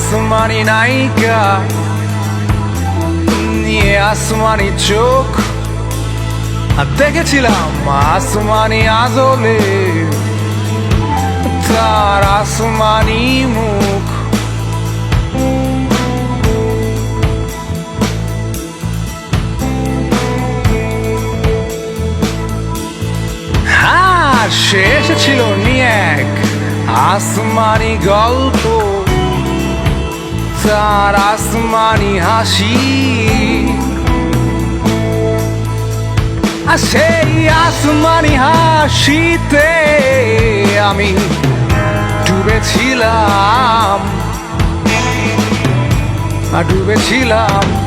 আসমানি নায়িকা। নিয়ে আসমানি চোখ। আর দেখেছিলাম আসমানি আজলে তার আসমানি মুখ। হ্যাঁ সে এসেছিল নিয়ে এক আসমানি গল্প। তার আসমানি হাসি। সেই আসমানি হাসিতে আমি ডুবেছিলাম। ডুবেছিলাম।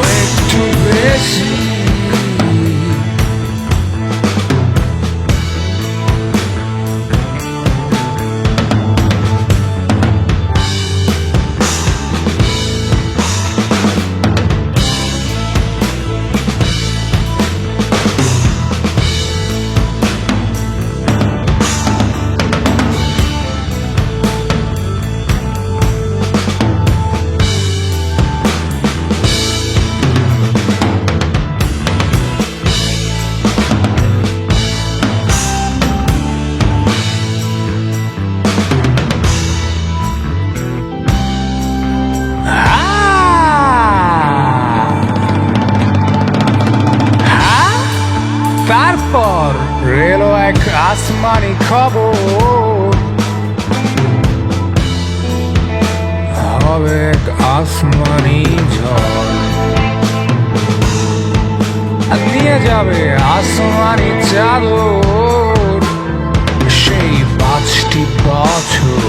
একটু বেশি। রেলো এক আসমানি খবর হবে এক আসমানি ঝড় নিয়ে যাবে আসমানি চাদর। সেই পাঁচটি বছর।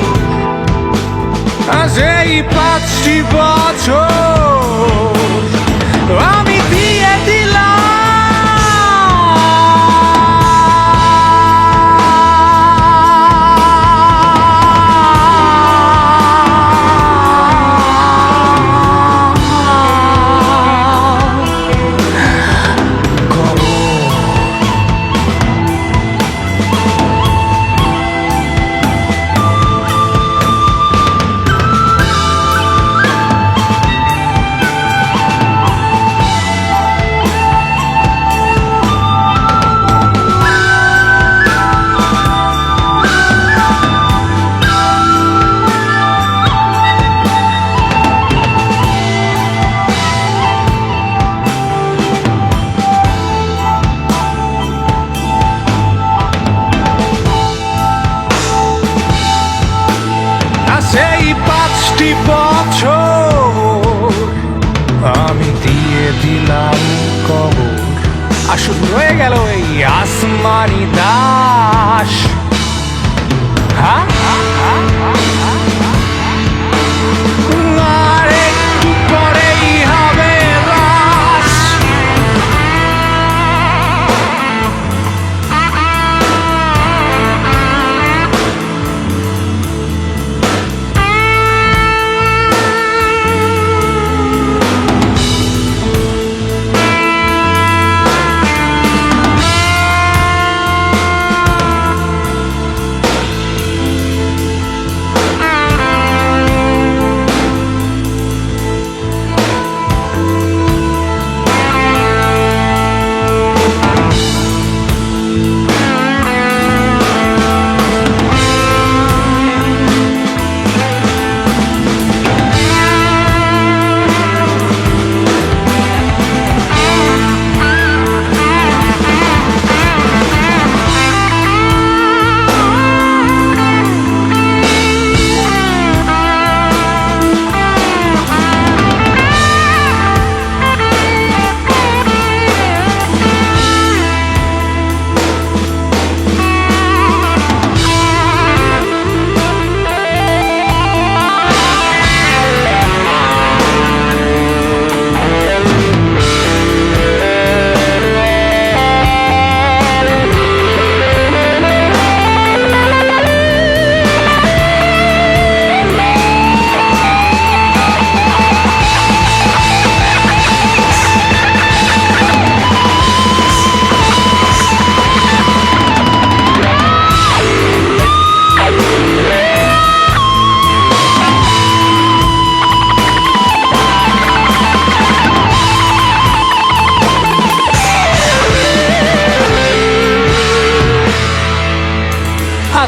সেই পাঁচটি বছর। দিয়ে দিলাম কবর। আসুন রয়ে গেল এই আসমানি দাস। হ্যাঁ?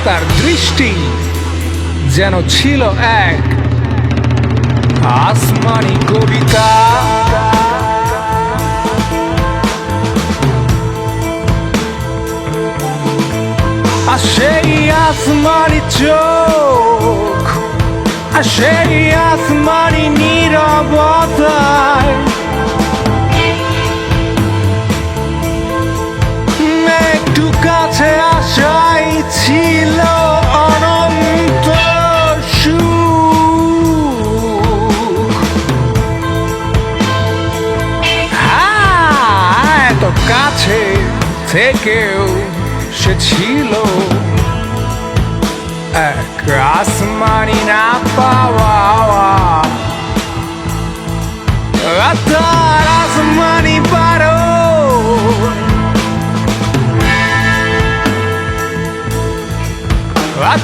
তার দৃষ্টি যেন ছিল এক আসমানি কবিতা। আর সেই আসমানি চোখ, আর সেই আসমানি নীরবতায় একটু কাছে আসাই ছিল অনন্ত হ্যাঁ, এত কাছে থেকেও সে ছিল। এক আসমানি না পাওয়া তার আসমানি পারো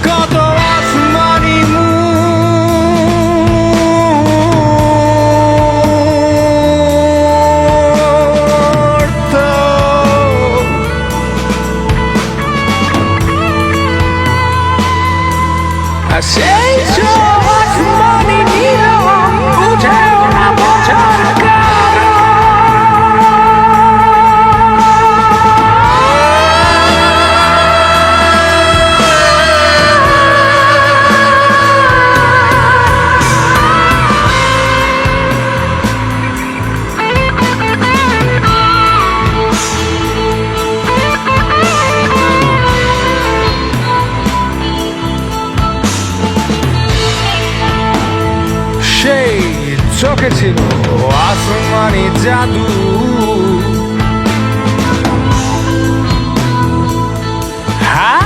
কত আসমানি চোখে ছিল। আসমানি জাদু। হ্যাঁ?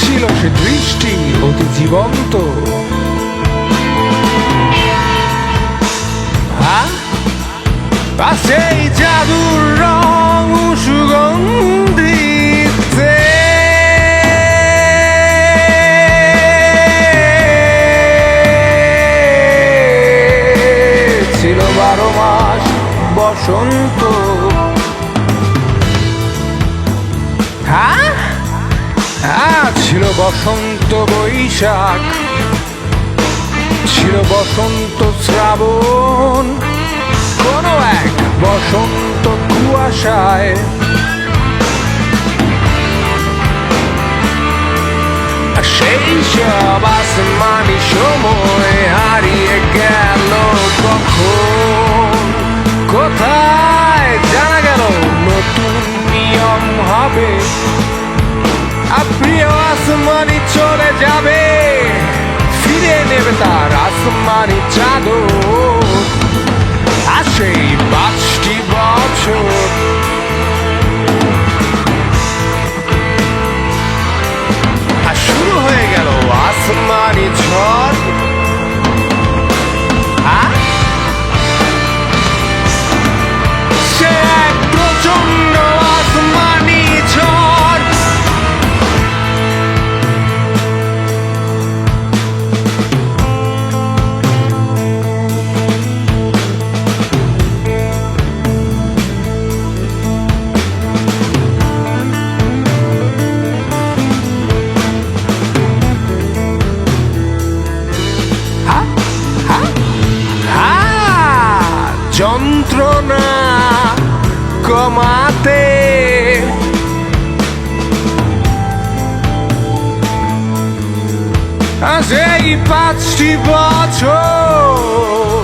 ছিল সে দৃষ্টি অতি জীবন্ত। হ্যাঁ? সেই জাদুর রং হ্যাঁ ছিল বসন্ত বৈশাখ, ছিল বসন্ত শ্রাবণ। কোনো এক বসন্ত কুয়াশায় সেই সব আসমানি সময়। আসমানি চলে যাবে। ফিরে নেবে তার আসমানি চাদর। আসেই সেই পাঁচটি বছর। যন্ত্রণা কমাতে। সেই পাঁচটি বছর